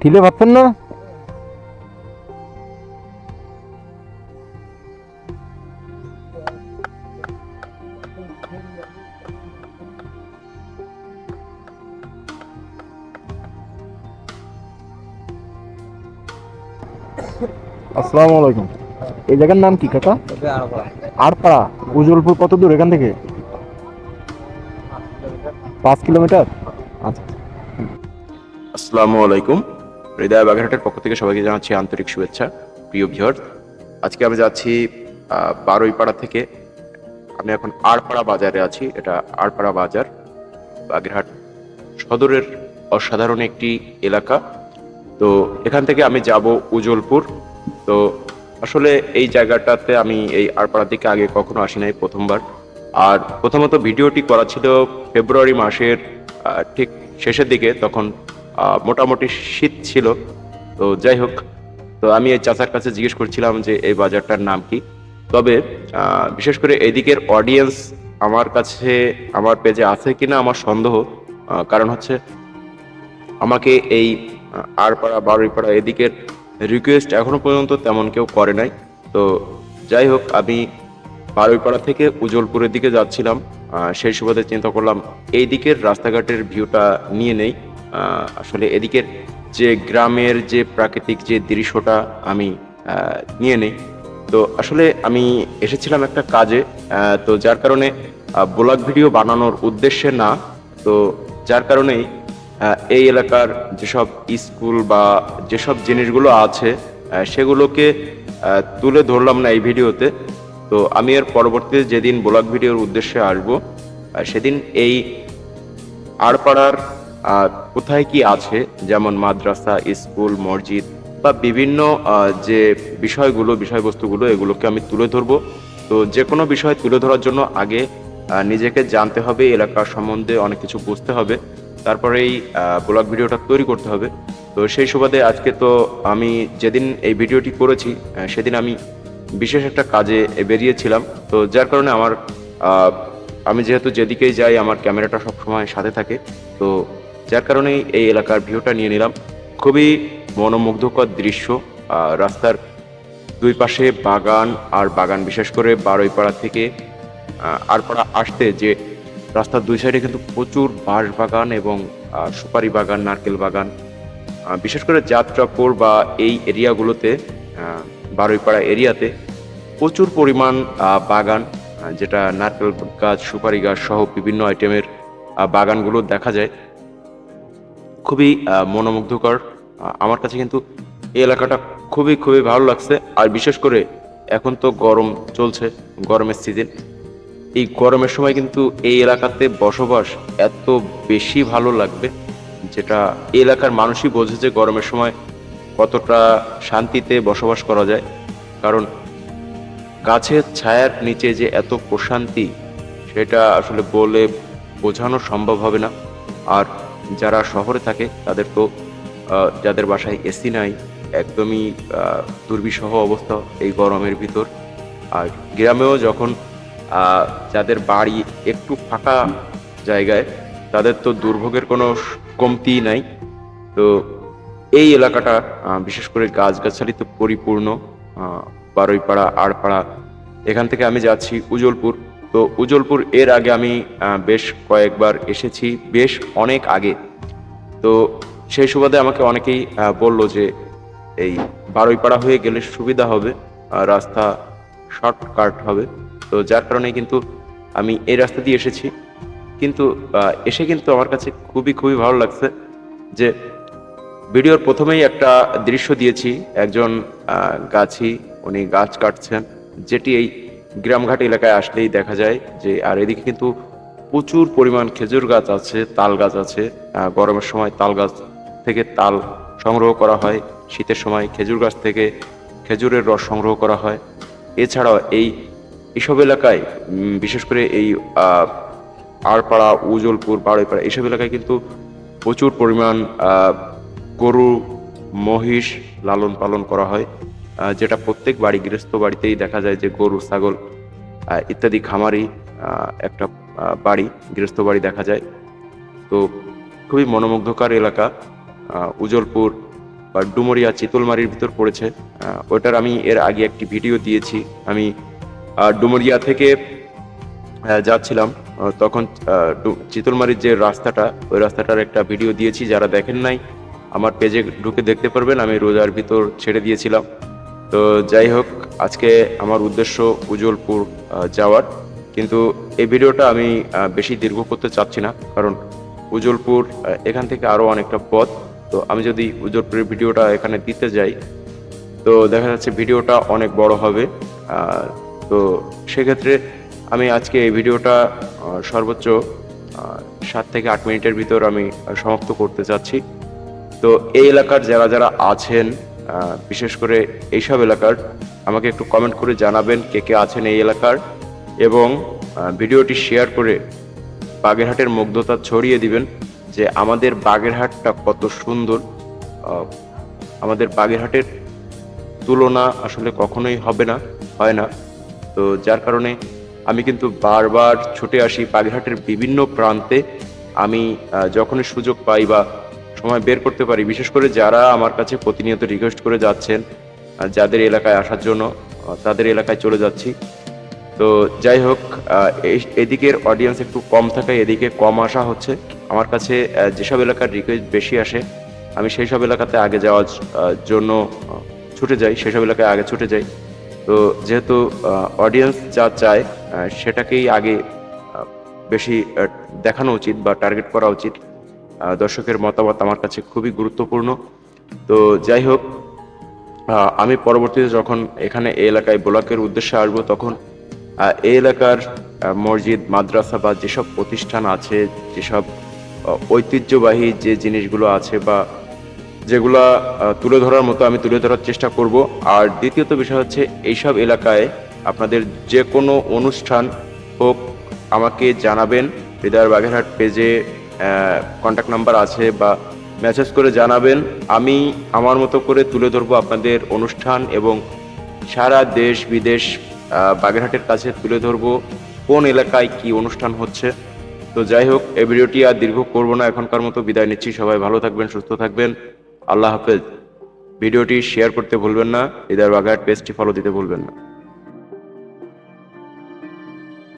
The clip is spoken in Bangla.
ঠিলে পাচ্ছেন না? আসসালামু আলাইকুম। এই জায়গার নাম কি, কাকা? আড়পাড়া উজ্জ্বলপুর কত দূর এখান থেকে? পাঁচ কিলোমিটার? আসসালামু আলাইকুম। হৃদয় বাগেরহাটের পক্ষ থেকে সবাইকে জানাচ্ছি আন্তরিক শুভেচ্ছা। প্রিয় ভিউয়ার আজকে আমি যাচ্ছি আহ, বারুইপাড়া থেকে। আমি এখন আড়পাড়া বাজারে আছি। এটা আড়পাড়া বাজার। বাগেরহাট সদরের অসাধারণ একটি এলাকা। তো এখান থেকে আমি যাব উজ্জ্বলপুর তো আসলে এই জায়গাটাতে আমি এই আড়পাড়ার দিকে আগে কখনো আসি নাই প্রথমবার। আর প্রথমত ভিডিওটি করা ছিল ফেব্রুয়ারি মাসের ঠিক শেষের দিকে। তখন মোটামুটি শীত ছিল। তো যাই হোক তো আমি এই চাচার কাছে জিজ্ঞেস করছিলাম যে এই বাজারটার নাম কি। তবে বিশেষ করে এদিকের অডিয়েন্স আমার কাছে আমার পেজে আছে কিনা আমার সন্দেহ। কারণ হচ্ছে আমাকে এই আহ, আড়পাড়া বারুইপাড়া এদিকের রিকোয়েস্ট এখনও পর্যন্ত তেমন কেউ করে নাই। তো যাই হোক আমি বারুইপাড়া থেকে উজ্জ্বলপুরের দিকে যাচ্ছিলাম। সেই সুবাদে চিন্তা করলাম এই দিকের রাস্তাঘাটের ভিউটা নিয়ে নেই। আসলে এদিকের যে গ্রামের যে প্রাকৃতিক যে দৃশ্যটা আমি নিয়ে নেই। তো আসলে আমি এসেছিলাম একটা কাজে তো যার কারণে ব্লগ ভিডিও বানানোর উদ্দেশ্যে না, তো যার কারণেই এই এলাকার যেসব স্কুল বা যেসব জিনিসগুলো আছে সেগুলোকে তুলে ধরলাম না এই ভিডিওতে। তো আমি এর পরবর্তীতে যেদিন ব্লগ ভিডিওর উদ্দেশ্যে আসব সেদিন এই আড়পাড়ার আহ, কোথায় কি আছে? যেমন মাদ্রাসা স্কুল মসজিদ বা বিভিন্ন যে বিষয়গুলো বিষয়বস্তুগুলো এগুলোকে আমি তুলে ধরবো। তো যে কোনো বিষয় তুলে ধরার জন্য আগে নিজেকে জানতে হবে এলাকার সম্বন্ধে অনেক কিছু বুঝতে হবে। তারপরেই ব্লগ ভিডিওটা তৈরি করতে হবে। তো সেই সুবাদে আজকে তো আমি যেদিন এই ভিডিওটি করেছি সেদিন আমি বিশেষ একটা কাজে বেরিয়েছিলাম। তো যার কারণে আমার আমি যেহেতু যেদিকেই যাই আমার ক্যামেরাটা সবসময় সাথে থাকে। তো যার কারণেই এই এলাকার ভিউটা নিয়ে নিলাম। খুবই মনোমুগ্ধকর দৃশ্য। রাস্তার দুই পাশে বাগান আর বাগান বিশেষ করে বারুইপাড়া থেকে আরপাড়া আসতে যে রাস্তার দুই সাইডে কিন্তু প্রচুর বাঁশ বাগান এবং সুপারি বাগান, নারকেল বাগান। বিশেষ করে যাত্রাপুর বা এই এরিয়াগুলোতে বারুইপাড়া এরিয়াতে প্রচুর পরিমাণ বাগান যেটা নারকেল গাছ, সুপারি গাছ সহ বিভিন্ন আইটেমের বাগানগুলো দেখা যায়। খুবই মনোমুগ্ধকর। আমার কাছে কিন্তু এই এলাকাটা খুবই খুবই ভালো লাগছে। আর বিশেষ করে এখন তো গরম চলছে, গরমের সিজন এই গরমের সময় কিন্তু এই এলাকাতে বসবাস এত বেশি ভালো লাগবে, যেটা এলাকার মানুষই বোঝে যে গরমের সময় কতটা শান্তিতে বসবাস করা যায়। কারণ গাছের ছায়ার নিচে যে এত প্রশান্তি, সেটা আসলে বলে বোঝানো সম্ভব হবে না। আর যারা শহরে থাকে, তাদের তো যাদের বাসায় এসি নাই, একদমই দুর্বিষহ অবস্থা এই গরমের ভিতর। আর গ্রামেও যখন যাদের বাড়ি একটু ফাঁকা জায়গায়, তাদের তো দুর্ভোগের কোনো কমতি নাই। তো এই এলাকাটা বিশেষ করে গাছগাছালি তো পরিপূর্ণ বারুইপাড়া, আড়পাড়া, এখান থেকে আমি যাচ্ছি উজ্জ্বলপুর তো উজ্জ্বলপুর এর আগে আমি বেশ কয়েকবার এসেছি, বেশ অনেক আগে। তো সেই সুবাদে আমাকে অনেকেই বলল যে এই বারুইপাড়া হয়ে গেলে সুবিধা হবে রাস্তা শর্টকাট হবে। তো যার কারণে কিন্তু আমি এই রাস্তা দিয়ে এসেছি। কিন্তু এসে কিন্তু আমার কাছে খুবই খুবই ভালো লাগছে যে ভিডিওর প্রথমেই একটা দৃশ্য দিয়েছি। একজন গাছি, উনি গাছ কাটছেন, যেটি এই গ্রামঘাট এলাকায় আসলেই দেখা যায় যে, আর এদিকে কিন্তু প্রচুর পরিমাণ খেজুর গাছ আছে, তাল গাছ আছে। গরমের সময় তাল গাছ থেকে তাল সংগ্রহ করা হয়, শীতের সময় খেজুর গাছ থেকে খেজুরের রস সংগ্রহ করা হয়। এছাড়াও এই এসব এলাকায় বিশেষ করে এই আড়পাড়া, উজলপুর, বারুইপাড়া এইসব এলাকায় কিন্তু প্রচুর পরিমাণ গরু মহিষ লালন পালন করা হয়। যেটা প্রত্যেক বাড়ি, গৃহস্থ বাড়িতেই দেখা যায় যে গরু, ছাগল ইত্যাদি, খামারি একটা বাড়ি, গৃহস্থ বাড়ি দেখা যায়। তো খুবই মনোমুগ্ধকর এলাকা। উজলপুর বা ডুমরিয়া, চিতলমারির ভিতর পড়েছে। ওটার আমি এর আগে একটি ভিডিও দিয়েছি। আমি ডুমরিয়া থেকে যাচ্ছিলাম। তখন চিতলমারির যে রাস্তাটা, ওই রাস্তাটার একটা ভিডিও দিয়েছি। যারা দেখেন নাই, আমার পেজে ঢুকে দেখতে পারবেন। আমি রোজার ভিতর ছেড়ে দিয়েছিলাম। তো যাই হোক, আজকে আমার উদ্দেশ্য উজ্জ্বলপুর যাওয়ার। কিন্তু এই ভিডিওটা আমি বেশি দীর্ঘ করতে চাচ্ছি না, কারণ উজ্জ্বলপুর এখান থেকে আরও অনেকটা পথ। তো আমি যদি উজ্জ্বলপুরের ভিডিওটা এখানে দিতে যাই, তো দেখা যাচ্ছে ভিডিওটা অনেক বড় হবে। তো সেক্ষেত্রে আমি আজকে এই ভিডিওটা সর্বোচ্চ সাত থেকে আট মিনিটের ভিতর আমি সমাপ্ত করতে চাচ্ছি। তো এই এলাকার যারা যারা আছেন বিশেষ করে এইসব এলাকার, আমাকে একটু কমেন্ট করে জানাবেন কে কে আছেন এই এলাকার এবং ভিডিওটি শেয়ার করে বাগেরহাটের মুগ্ধতা ছড়িয়ে দিবেন যে আমাদের বাগেরহাটটা কত সুন্দর। আমাদের বাগেরহাটের তুলনা আসলে কখনোই হবে না, হয় না। তো যার কারণে আমি কিন্তু বারবার ছুটে আসি বাগেরহাটের বিভিন্ন প্রান্তে। আমি যখনই সুযোগ পাই বা সময় বের করতে পারি। বিশেষ করে যারা আমার কাছে প্রতিনিয়ত রিকোয়েস্ট করে যাচ্ছেন আহ, যাদের এলাকায় আসার জন্য তাদের এলাকায় চলে যাচ্ছি। তো যাই হোক এদিকের অডিয়েন্স একটু কম থাকায় এদিকে কম আসা হচ্ছে। আমার কাছে যেসব এলাকার রিকোয়েস্ট বেশি আসে আমি সেই সব এলাকাতে আগে যাওয়ার জন্য ছুটে যাই সেসব এলাকায় আগে ছুটে যাই। তো যেহেতু অডিয়েন্স যা চায় সেটাকেই আগে বেশি দেখানো উচিত বা টার্গেট করা উচিত। দর্শকের মতামত আমার কাছে খুবই গুরুত্বপূর্ণ। তো যাই হোক আমি পরবর্তীতে যখন এখানে এই এলাকায় ব্লকের উদ্দেশ্যে আসব, তখন এই এলাকার মসজিদ, মাদ্রাসা বা যেসব প্রতিষ্ঠান আছে, যেসব ঐতিহ্যবাহী যে জিনিসগুলো আছে বা যেগুলা তুলে ধরার মতো আমি তুলে ধরার চেষ্টা করব। আর দ্বিতীয়ত বিষয় হচ্ছে, এইসব এলাকায় আপনাদের যে কোনো অনুষ্ঠান হোক, আমাকে জানাবেন। হৃদয় বাগেরহাট পেজে কন্ট্যাক্ট নাম্বার আছে বা মেসেজ করে জানাবেন। আমি আমার মতো করে তুলে ধরবো আপনাদের অনুষ্ঠান এবং সারা দেশ বিদেশ বাগেরহাটের কাছে তুলে ধরবো কোন এলাকায় কি অনুষ্ঠান হচ্ছে। তো যাই হোক, এই ভিডিওটি আর দীর্ঘ করব না, এখনকার মতো বিদায় নিচ্ছি। সবাই ভালো থাকবেন, সুস্থ থাকবেন। আল্লাহ হাফেজ। ভিডিওটি শেয়ার করতে ভুলবেন না হৃদয় বাগেরহাট পেজটি ফলো দিতে ভুলবেন না।